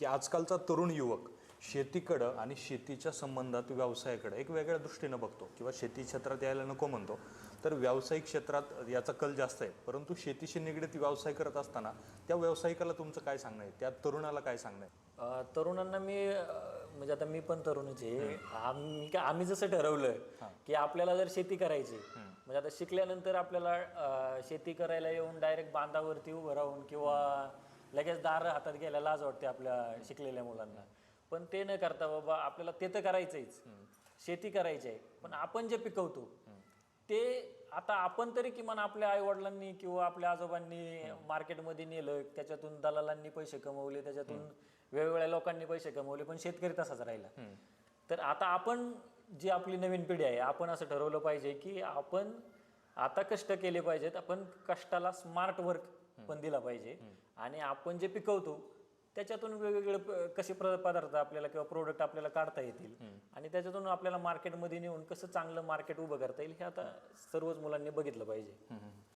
की आजकालचा तरुण युवक शेतीकडं आणि शेतीच्या संबंधात व्यवसायाकडे एक वेगळ्या दृष्टीनं बघतो किंवा शेती क्षेत्रात यायला नको म्हणतो. तर व्यावसायिक क्षेत्रात याचा कल जास्त आहे. परंतु शेतीशी निगडीत व्यवसाय करत असताना त्या व्यावसायिकाला तुमचं काय सांगणं आहे? त्या तरुणाला काय सांगणं आहे? तरुणांना मी म्हणजे आता मी पण तरुणच आहे. आम्ही आम्ही जसं ठरवलं की आपल्याला जर शेती करायची म्हणजे आता शिकल्यानंतर आपल्याला शेती करायला येऊन डायरेक्ट बांधावरती उभं राहून किंवा लगेच दार हातात घ्यायला लाज वाटते आपल्या शिकलेल्या मुलांना. पण ते न करता बाबा आपल्याला ते तर करायचंच शेती करायची आहे पण आपण जे पिकवतो ते आता आपण तरी किमान आपल्या आईवडिलांनी किंवा आपल्या आजोबांनी मार्केटमध्ये नेलं त्याच्यातून दलालांनी पैसे कमवले त्याच्यातून वेगवेगळ्या लोकांनी पैसे कमवले पण शेतकरी तसाच राहिला. तर आता आपण जी आपली नवीन पिढी आहे आपण असं ठरवलं पाहिजे की आपण आता कष्ट केले पाहिजेत आपण कष्टाला स्मार्ट वर्क पण दिला पाहिजे. आणि आपण जे पिकवतो त्याच्यातून वेगवेगळे कसे पदार्थ आपल्याला किंवा प्रोडक्ट आपल्याला काढता येतील. आणि त्याच्यातून आपल्याला मार्केटमध्ये नेऊन कसं चांगलं मार्केट उभं करता येईल हे आता सर्वच मुलांनी बघितलं पाहिजे.